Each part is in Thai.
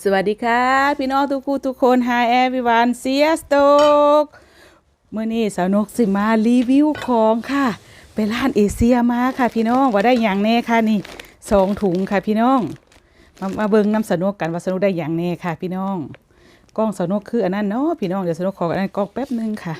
สวัสดีค่ะ พี่น้องทุกคู่ทุกคน Hi everyone เซียสโตกเมื่อนี้สาวนกสิมารีวิวของค่ะ ไปร้านเอเชียมาค่ะ พี่น้องว่าได้อย่างแน่ค่ะนี่สองถุงค่ะพี่น้อง มามาเบิ่งน้ำสนุกกันว่าสนุกได้อย่างแน่ค่ะ พี่น้องกล้องสนุกคืออันนั้นเนาะพี่น้องเดี๋ยวสนุกขออันนั้นกล้องแป๊บนึงค่ะ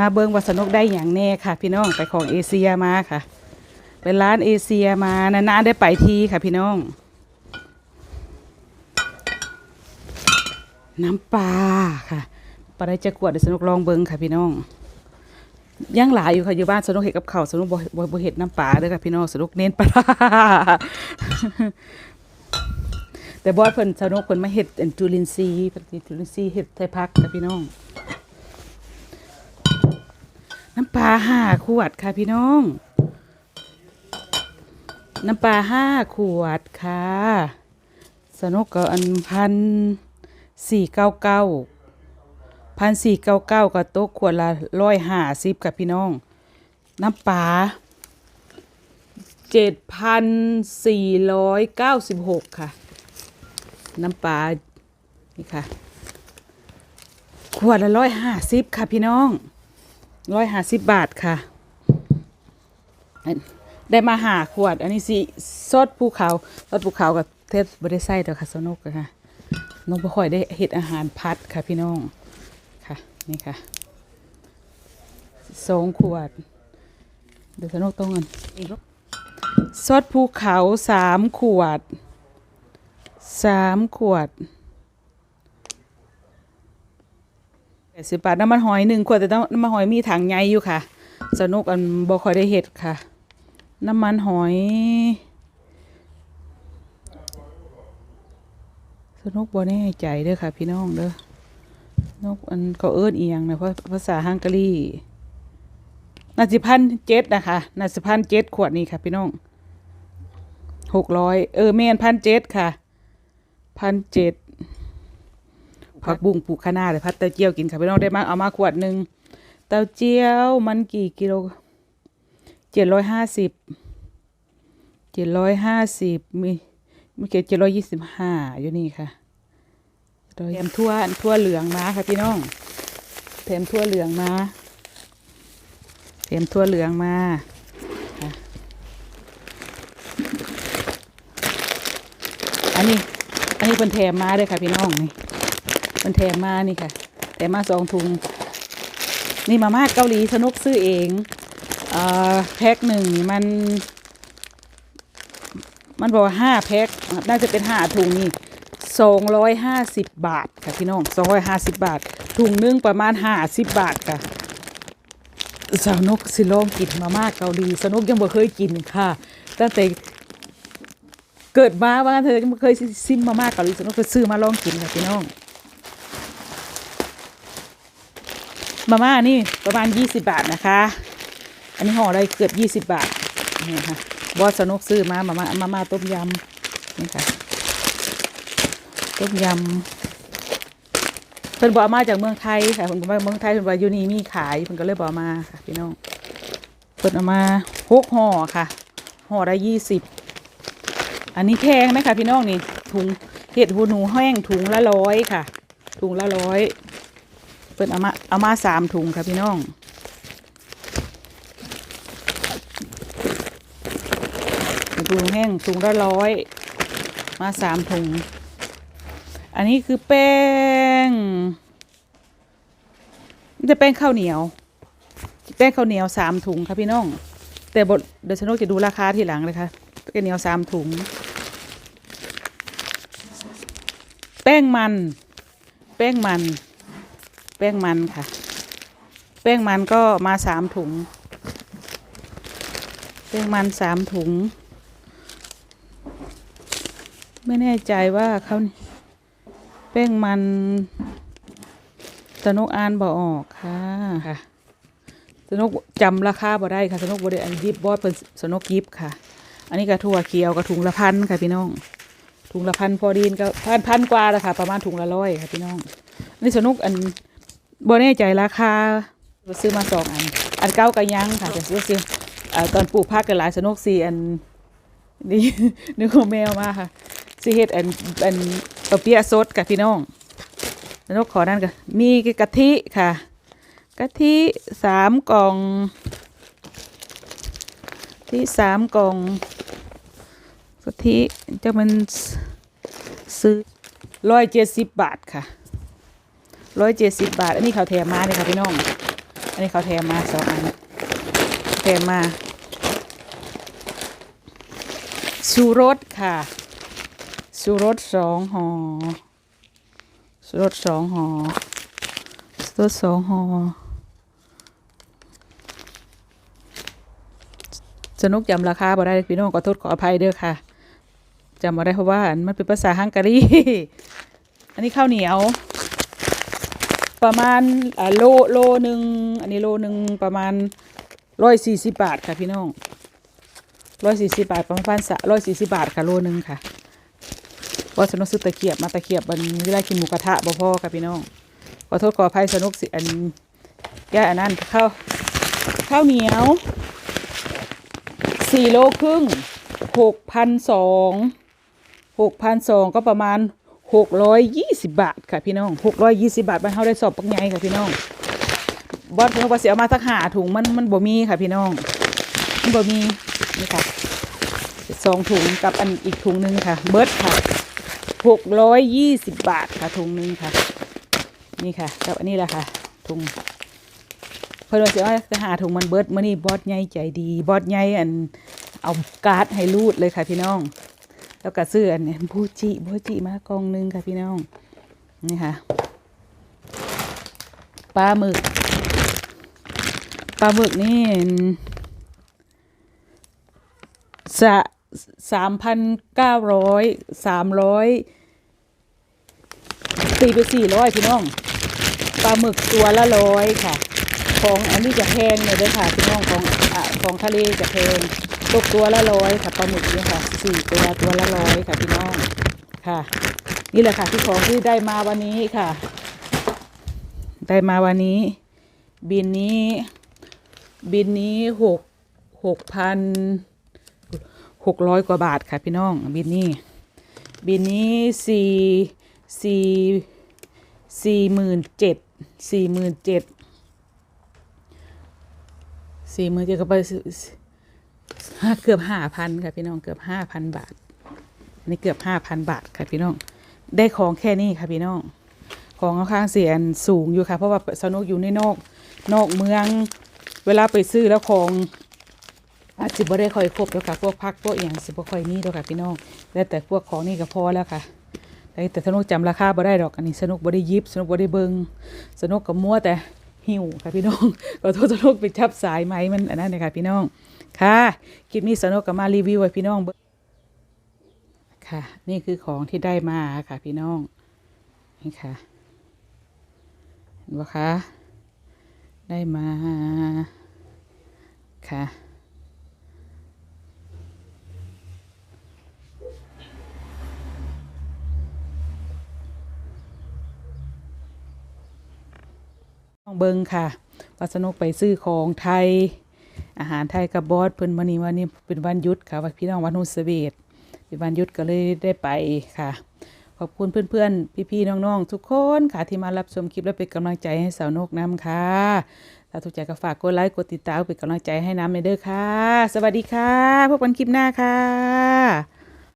มาเบิงวัสนุกได้อย่างแน่ค่ะ พี่น้องไปของเอเชียมาค่ะ เป็นร้านเอเชียมานานๆได้ไปทีค่ะพี่น้อง น้ำปลาค่ะปลาได้จะกวดเดี๋ยวสนุกลองเบิงค่ะพี่น้องยังหลายอยู่ค่ะอยู่บ้านสนุกเห็ดกับเขาสนุกบ่บ่บ่เห็ดน้ำปลาเด้อค่ะพี่น้องสนุกเน้นปลาแต่บอสเพิ่นสนุกเพิ่นมาเห็ดจุลินทรีย์จุลินทรีย์เห็ดไทยพักค่ะพี่น้อง น้ำปลาห้าขวดค่ะพี่น้อง น้ำปลาห้าขวดค่ะ สนุกก็อันพันสี่เก้าเก้าพันสี่เก้าเก้าก็ตกขวดละร้อยห้าสิบค่ะพี่น้อง น้ำปลาเจ็ดพันสี่ร้อยเก้าสิบหกค่ะ น้ำปลานี่ค่ะ ขวดละร้อยห้าสิบค่ะพี่น้อง ร้อยห้าสิบบาทค่ะ ได้มาหาขวด อันนี้สิซอสภูเขาซอสภูเขากับเทศบริไซต์เด้อค่ะสนุกค่ะน้องบ่ค่อยได้เฮ็ดอาหารพัดค่ะพี่น้องค่ะนี่ค่ะสองขวด เดี๋ยวสนุกต้องเงินซอสภูเขาสามขวดสามขวด แปดสิบบาทน้ำมันหอยหนึ่งขวดแต่ต้องน้ำมันหอยมีถังใหญ่อยู่ค่ะ สนุกอันบ่ค่อยได้เห็ดค่ะ น้ำมันหอย สนุกบ่แน่ใจเด้อค่ะ พี่น้องเด้อนกอันเขาเอิ้นเอียงนะเพราะภาษาฮังการีนาสิพันเจ็ดนะคะนาสิพันเจ็ดขวดนี้ค่ะ พี่น้องหกร้อยเออแม่นพันเจ็ดค่ะพันเจ็ด ผักบุ้งปลูกคะน้าเลยพัดเต้าเจี้ยวกินค่ะพี่น้องได้มาเอามาขวดหนึ่งเต้าเจี้ยวมันกี่กิโลเจ็ดร้อยห้าสิบเจ็ดร้อยห้าสิบมีมีเกเจ็ดร้อยยี่สิบห้าอยู่นี่ค่ะแถมทั่วทั่วเหลืองมาค่ะพี่น้องแถมทั่วเหลืองมาแถมทั่วเหลืองมาอันนี้อันนี้เป็นแถมมาเลยค่ะพี่น้องนี่ มันแถมมานี่ค่ะ แถมมาสองถุง นี่มาม่าเกาหลีสนุกซื้อเองเอ่อแพ็คหนึ่งมัน มันบอกว่าห้าแพ็คน่าจะเป็นห้าถุงนี่สองร้อยห้าสิบบาทค่ะพี่น้องสองร้อยห้าสิบบาท ถุงหนึงประมาณห้าสิบบาทค่ะสาวนกสิลองกินมาม่าเกาหลีสนุกยังบ่เคยกินค่ะตั้งแต่เกิดมาว่าเธอยังบ่เคยซิมมาม่าเกาหลีสนุกก็ซื้อมาลองกินค่ะพี่น้อง มาม่านี่ประมาณ 20 บาทนะคะ อันนี้ห่อได้เกือบ 20 บาทนี่ค่ะบอสนุกซื้อมามาม่ามาม่าต้มยำนี่ค่ะต้มยำเพิ่นบอกมาจากเมืองไทยค่ะเพิ่นบอกว่าเมืองไทยเพิ่นว่าอยูนีมีขายเพิ่นก็เลยบอกมาค่ะพี่น้องเพิ่นเอามาหกห่อค่ะห่อได้ยี่สิบอันนี้แพงไหมคะพี่น้องนี่ถุงเห็ดหูหนูแห้งถุงละร้อยค่ะ ถุงละร้อย เปิดเอามาเอามาสามถุงค่ะพี่น้องถุงแห้งถุงละร้อย มาสามถุง อันนี้คือแป้งจะแป้งข้าวเหนียว แป้งข้าวเหนียวสามถุงค่ะพี่น้อง แต่บทเดี๋ยวฉันจะดูราคาทีหลังเลยค่ะแป้งเหนียวสามถุง แป้งมัน แป้งมัน แป้งมันค่ะ แป้งมันก็มาสามถุง แป้งมันสามถุง ไม่แน่ใจว่าเขาแป้งมันสนุกอ่านบ่ออกค่ะค่ะสนุกจำราคาบ่ได้ค่ะสนุกบ่ได้อันยิบบอสเป็นสนุกยิบค่ะ อันนี้กระถั่วเขียวกระถุงละพันค่ะพี่น้อง ถุงละพันพอดีนก็พันพันกว่าแล้วค่ะ ประมาณถุงละร้อยค่ะพี่น้องนี่สนุกอัน บ่แน่ใจราคาซื้อมาสองอัน อันเก้าก็ยังค่ะแต่ซื้อซื้อเอ่อตอนปลูกผักกันหลายสนุกสีอันนี่นึกของแมวมาค่ะสิเฮ็ดอันอันปะเปียะสดกับพี่น้องสนุกขอนั่นก็มีกะทิค่ะกะทิสามกล่องที่สามกล่องกะทิจะมันซื้อร้อยเจ็ดสิบบาทค่ะ ร้อยเจ็ดสิบบาท อันนี้เขาแถมมาเลยค่ะพี่น้อง อันนี้เขาแถมมาสองอันแถมมาชูรสค่ะชูรสสองห่อชูรสสองห่อชูรสสองห่อสนุกจำราคาบ่ได้พี่น้องขอโทษขออภัยเด้อค่ะจำบ่ได้เพราะว่ามันเป็นภาษาฮังการี อันนี้ข้าวเหนียว ประมาณอ่าโลโลหนึ่งอันนี้โลหนึ่งประมาณร้อยสี่สิบบาทค่ะพี่น้องร้อยสี่สิบบาทประมาณสะร้อยสี่สิบบาทค่ะโลหนึ่งค่ะเพราสนุกซื้อตะเกียบมาตะเกียบมันเวลากินหมูกระทะบ่พ่อค่ะพี่น้องขอโทษขออภัยสนุกสิอันย่อันนั้นข้าวข้าวเหนียวสี่โลครึ่งหกพันสองหกพันสองก็ประมาณ หกร้อยยี่สิบบาทค่ะพี่น้องหกร้อยยี่สิบาทบ้านเขาได้สอบปักไงค่ะพี่น้องบอสเขาว่าเสียมาสักหาถุงมันมันบ่มีค่ะพี่น้องมันบ่มีนี่ค่ะสองถุงกับอันอีกถุงหนึ่งค่ะ เบิร์ดค่ะหกร้อยยี่สิบบาทค่ะถุงหนึ่งค่ะ นี่ค่ะกับอันนี้แหละค่ะถุงเพื่อนว่าเสียว่าจะหาถุงมันเบิร์ดมื่อนี้บอสใหญ่ใจดี บอสใหญ่อันเอาการ์ดให้รูดเลยค่ะพี่น้อง แล้วก็ซื้ออันเนี้บูจิบูจิมากองหนึงค่ะพี่น้องนี่ค่ะปลาหมึกปลาหมึกนี่สะสามพันเก้าร้อยสามร้อยตีไปสี่ร้อยพี่น้องปลาหมึกตัวละร้อยค่ะ ของอันนี้จะแพงเลยเด้วยค่ะพี่น้องของอะของทะเลจะแพง ตกตัวละร้อยค่ะปลาหมึกเนี่ยค่ะสี่ตัวตัวละร้อยค่ะพี่น้องค่ะ นี่แหละค่ะที่ของที่ได้มาวันนี้ค่ะ ได้มาวันนี้ บินนี้ บินนี้หกหกพันหกร้อยกว่าบาทค่ะพี่น้อง บินนี้ บินนี้สี่สี่สี่หมื่นเจ็ดสี่หมื่นเจ็ดสี่หมื่นเจ็ดก็ไป เกือบห้าพันค่ะพี่น้องเกือบห้าพันบาทอันนี้เกือบห้าพันบาทค่ะพี่น้อง ได้ของแค่นี้ค่ะพี่น้อง ของค่อนข้างเสียนสูงอยู่ค่ะ เพราะว่าสนุกอยู่ในนอกนอกเมืองเวลาไปซื้อแล้วของอาจจะบ่ได้ค่อยครบแล้วค่ะพวกพักพวกอย่างสิบ่ค่อยมีแล้วค่ะพี่น้องแล้วแต่พวกของนี่ก็พอแล้วค่ะแต่แต่สนุกจำราคาบ่ได้ดอกอันนี้สนุกบ่ได้ยิบสนุกบ่ได้เบิงสนุกกับมัวแต่หิวค่ะพี่น้องขอโทษสนุกไปจับสายไหมมันอันนั้นเลยค่ะพี่น้อง ค่ะคลิปนี้สนุกก็มารีวิวไว้พี่น้องเบิ่งค่ะ นี่คือของที่ได้มาค่ะ พี่น้องนี่ค่ะเห็นปะคะได้มาค่ะต้องเบิงค่ะว่าสนุกไปซื้อของไทย อาหารไทยกับบอสเพิ่นวันนี้วันนี้เป็นวันหยุดค่ะว่าพี่น้องวันฮุสเวตเป็นวันหยุดก็เลยได้ไปค่ะ ขอบคุณเพื่อนๆ พี่ๆ น้องๆ ทุกคนค่ะที่มารับชมคลิปและเป็นกำลังใจให้สาวนกน้ำค่ะ ถ้าถูกใจก็ฝากกดไลค์กดติดตามเป็นกำลังใจให้น้ำในเด้อค่ะ สวัสดีค่ะ พบกันคลิปหน้าค่ะ